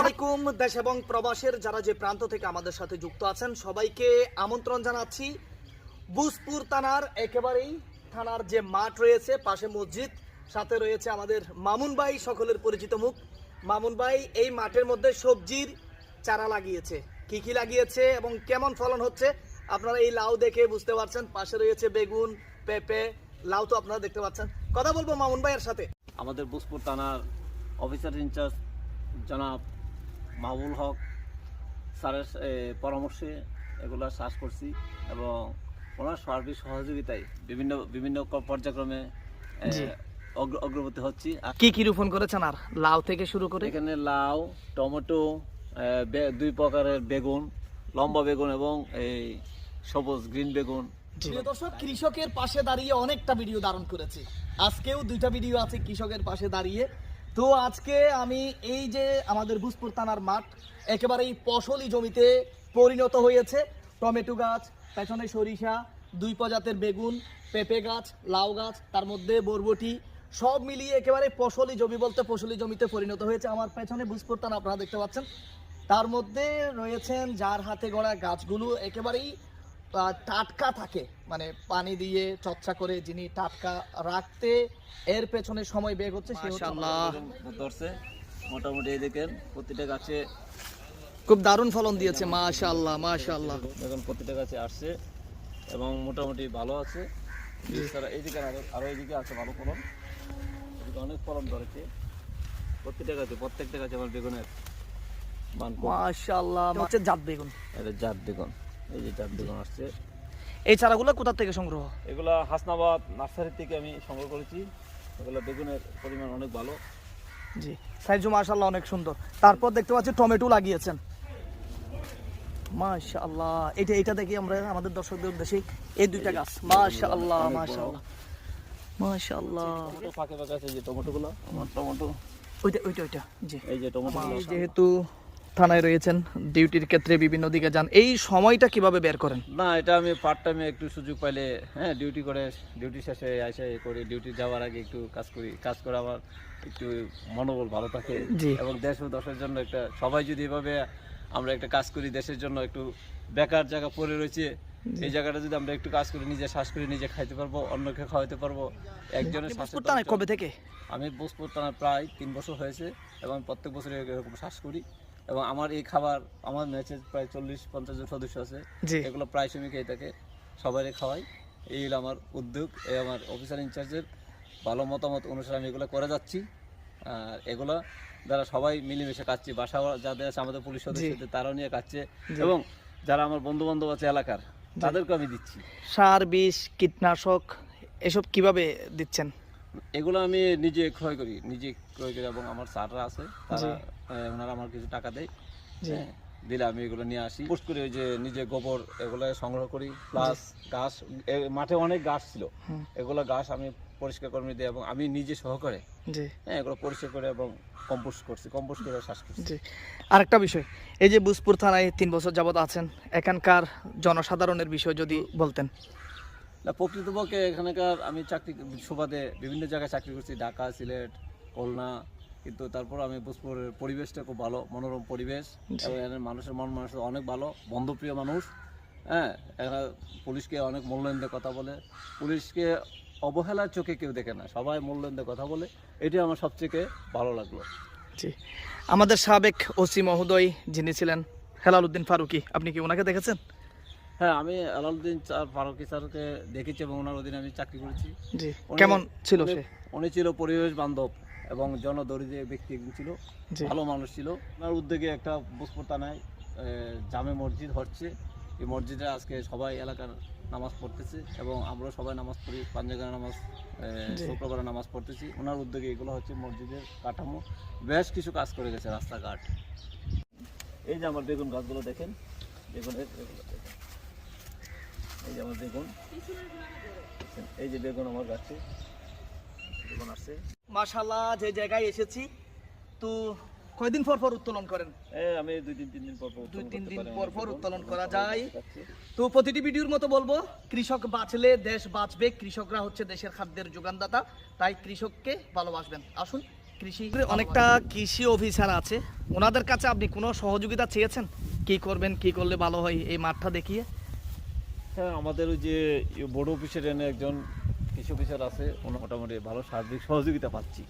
আলাইকুম, দেশ এবং প্রবাসের যারা যে প্রান্ত থেকে আমাদের সাথে যুক্ত আছেন, সবাইকে আমন্ত্রণ জানাচ্ছি। বুসপুর থানার একেবারেই থানার যে মাঠ রয়েছে, পাশে মসজিদ, সাথে রয়েছে আমাদের মামুন ভাই, সকলের পরিচিত মুখ। মামুন ভাই, এই মাঠের মধ্যে সবজির চারা লাগিয়েছে। কি কি লাগিয়েছে এবং কেমন ফলন হচ্ছে, আপনারা এই লাউ দেখে বুঝতে পারছেন। পাশে রয়েছে বেগুন পেঁপে লাউ তো আপনারা দেখতে পাচ্ছেন। কথা বলব মামুন ভাইয়ের সাথে। আমাদের বুসপুর থানার অফিসার ইনচার্জ জনাব মাহবুল হক স্যারের পরামর্শে এগুলো চাষ করছি এবং ওনার সার্বিক সহযোগিতায় বিভিন্ন বিভিন্ন পর্যায়ক্রমে অগ্র- অগ্রগতি হচ্ছি। আর কি কি রোপণ করেছেন আর? লাউ থেকে শুরু করে? এখানে লাউ টমেটো দুই প্রকারের বেগুন লম্বা বেগুন এবং এই সবুজ গ্রিন বেগুন প্রিয় দর্শক কৃষকের পাশে দাঁড়িয়ে অনেকটা ভিডিও ধারণ করেছি। আজকেও দুইটা ভিডিও আছে কৃষকের পাশে দাঁড়িয়ে। তো আজকে আমি এই যে আমাদের ভূজপুর থানার মাঠ একেবারেই ফসলি জমিতে পরিণত হয়েছে। টমেটো গাছ পেছনে সরিষা দুই প্রজাতের বেগুন পেঁপে গাছ লাউ গাছ তার মধ্যে বরবটি সব মিলিয়ে একেবারে ফসলি জমি বলতে ফসলি জমিতে পরিণত হয়েছে আমার পেছনে ভূজপুর থানা আপনারা দেখতে পাচ্ছেন। তার মধ্যে রয়েছেন যার হাতে গড়া গাছগুলো একেবারেই টাটকা থাকে। মানে পানি দিয়ে চর্চা করে যিনি টাটকা রাখতে এর পেছনে সময় বের হচ্ছে ধরছে। মোটামুটি এই দেখেন প্রতিটা গাছে খুব দারুণ ফলন দিয়েছে মাশাআল্লাহ মাশাআল্লাহ। বেগুন প্রতিটা গাছে আসছে এবং মোটামুটি ভালো আছে। এছাড়া এইদিকে আরও আরও এইদিকে আছে ভালো ফলন। এদিকে অনেক ফলন ধরেছে। প্রত্যেকটা গাছে প্রত্যেকটা গাছে আমার বেগুনের মান। মাশাআল্লাহ হচ্ছে জাত বেগুন। এটা জাত বেগুন। এই যে জাত বেগুন আসছে। এই চারাগুলো কোথা থেকে সংগ্রহ? এগুলা হাসনাবাদ নার্সারি থেকে আমি সংগ্রহ করেছি। এগুলো বেগুনের পরিমাণ অনেক ভালো। জি সাইজু অনেক সুন্দর। তারপর দেখতে পাচ্ছি টমেটো লাগিয়েছেন। মাশাআল্লাহ এটা এটা দেখি আমরা আমাদের দর্শকদের উদ্দেশ্যে এই দুইটা গাছ। মাশাআল্লাহ মাশাআল্লাহ টমেটো ফাঁকে ফাঁকে আছে যে টমেটোগুলো। আমার টমেটো। ওইটা ওইটা ওইটা জি। এই যে টমেটো যেহেতু থানায় রয়েছেন ডিউটির ক্ষেত্রে বিভিন্ন দিকে যান। এই সময়টা কীভাবে বের করেন? না এটা আমি পার্ট টাইমে একটু সুযোগ পাইলে হ্যাঁ ডিউটি করে ডিউটি শেষে এসে করি ডিউটি যাওয়ার আগে একটু কাজ করি। কাজ করে আমার একটু মনোবল ভালো থাকে। এবং দেশ ও দশের জন্য একটা সবাই যদি এভাবে আমরা একটা কাজ করি দেশের জন্য একটু বেকার জায়গা পড়ে রয়েছে এই জায়গাটা যদি আমরা একটু কাজ করি নিজে শ্বাস করি নিজে খাইতে পারব অন্যকে খাওয়াতে পারব একজনের শ্বাসের ভূজপুর থানায় কবে থেকে? আমি বোসপুর থানায় প্রায় তিন বছর হয়েছে এবং প্রত্যেক বছর এরকম শ্বাস করি। এবং আমার এই খাবার আমার ম্যাচে প্রায় চল্লিশ পঞ্চাশ জন সদস্য আছে। এগুলো প্রায় সময় খেয়ে থাকে সবাই খাওয়াই। এই হলো আমার উদ্যোগ এই আমার অফিসার ইনচার্জের ভালো মতামত অনুসারে আমি এগুলো করে যাচ্ছি। আর এগুলো যারা সবাই মিলেমিশে কাটছি বাসা যাদের আছে আমাদের পুলিশ সদস্যদের তারাও নিয়ে কাটছে এবং যারা আমার বন্ধু বান্ধব আছে এলাকার তাদেরকে আমি দিচ্ছি। সার বিষ কীটনাশক এসব কীভাবে দিচ্ছেন? এগুলো আমি নিজে ক্রয় করি নিজে ক্রয় করি এবং আমার স্যাররা আছে তারা ওনারা আমার কিছু টাকা দেয় দিলে আমি এগুলো নিয়ে আসি। পোস্ট করি ওই যে নিজে গোবর এগুলো সংগ্রহ করি প্লাস গাছ মাঠে অনেক গাছ ছিল এগুলো গাছ আমি পরিষ্কার কর্মী দিই এবং আমি নিজে সহকারে হ্যাঁ এগুলো পরিষ্কার করে এবং কম্পোস্ট করছি কম্পোস্ট করে শ্বাস করছি। জি। আরেকটা বিষয় এই যে বুজপুর থানায় তিন বছর যাবত আছেন এখানকার জনসাধারণের বিষয় যদি বলতেন। না প্রকৃতপক্ষে এখানকার আমি চাকরি সুবাদে বিভিন্ন জায়গায় চাকরি করছি ঢাকা সিলেট খুলনা কিন্তু তারপর আমি ভোজপুরের পরিবেশটা খুব ভালো মনোরম পরিবেশ এবং মানুষের মন মানুষ অনেক ভালো বন্ধুপ্রিয় মানুষ হ্যাঁ? এখানে পুলিশকে অনেক মূল্যায়ন দিয়ে কথা বলে পুলিশকে অবহেলার চোখে কেউ দেখে না সবাই মূল্যায়ন দিয়ে কথা বলে এটি আমার সবথেকে ভালো লাগল। জি। আমাদের সাবেক ওসি মহোদয় যিনি ছিলেন হেলাল উদ্দিন ফারুকি আপনি কি ওনাকে দেখেছেন? হ্যাঁ আমি আলাউদ্দিন ফারুকি স্যারকে দেখেছি এবং ওনার অধীনে আমি চাকরি করেছি। কেমন ছিল সে? উনি ছিল পরিবেশ বান্ধব এবং জনদরিদ্র ব্যক্তি একজন ছিল ভালো মানুষ ছিল। ওনার উদ্যোগে একটা বুসপুর থানায় জামে মসজিদ হচ্ছে। এই মসজিদে আজকে সবাই এলাকার নামাজ পড়তেছে এবং আমরা সবাই নামাজ পড়ি। পাঞ্জাগানা নামাজ। শুক্রবারে নামাজ পড়তেছি। ওনার উদ্যোগে এগুলো হচ্ছে মসজিদের কাঠামো। বেশ কিছু কাজ করে গেছে রাস্তাঘাট। এই যে আমার বেগুন গাছগুলো দেখেন। বেগুনের। এই যে আমার বেগুন। এই যে বেগুন আমার গাছে। বেগুন আসছে। মাশাল্লাহ যে জায়গায় এসেছি তো কয়দিন পর পর উত্তোলন করেন? আমি দুই দিন তিন দিন পর পর দুই তিন দিন পর পর উত্তোলন করা যায়। তো প্রতিটি ভিডিওর মতো বলব কৃষক বাঁচলে দেশ বাঁচবে কৃষকরা হচ্ছে দেশের খাদ্যের যোগানদাতা তাই কৃষককে ভালোবাসবেন। আসুন কৃষি অনেকটা কৃষি অফিসার আছে। ওনাদের কাছে আপনি কোনো সহযোগিতা চেয়েছেন? কি করবেন কি করলে ভালো হয়? এই মাঠটা দেখিয়ে। হ্যাঁ আমাদের ওই যে বোর্ড অফিসের এনে একজন কৃষি অফিসার আছে ওনার মোটামুটি ভালো সার্বিক সহযোগিতা পাচ্ছি।